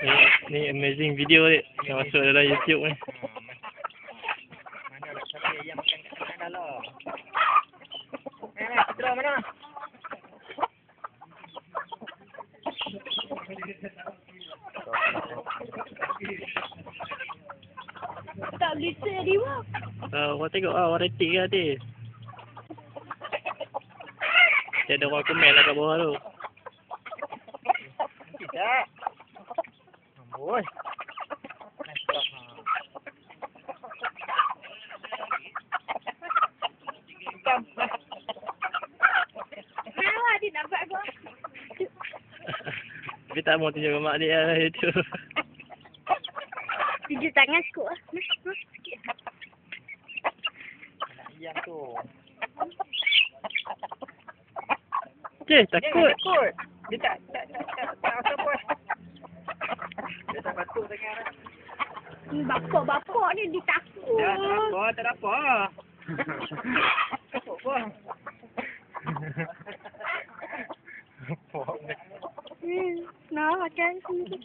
Ni, ni amazing video ni. Yang masuk dalam YouTube ni. Mana nak cari ayam Tak boleh tadi wah. Uh, orang tengok ah, orang rating kan tadi. Dia ada orang komen lah kat bawah tu. Tidak. Amboi. Dia? Tapi tak mau tunjuk mak dia lah itu. Tujuh tangan sikit lah. Mas, mas, sikit. Ayam tu. Cih, Dia takut. takut. Dia tak tak tak tak tak apa. Dia tak batuk sangat. Ni bapak-bapak ni dia takut. Ya, tak apa, tak apa. Takut apa? Hmm, nah, macam ni.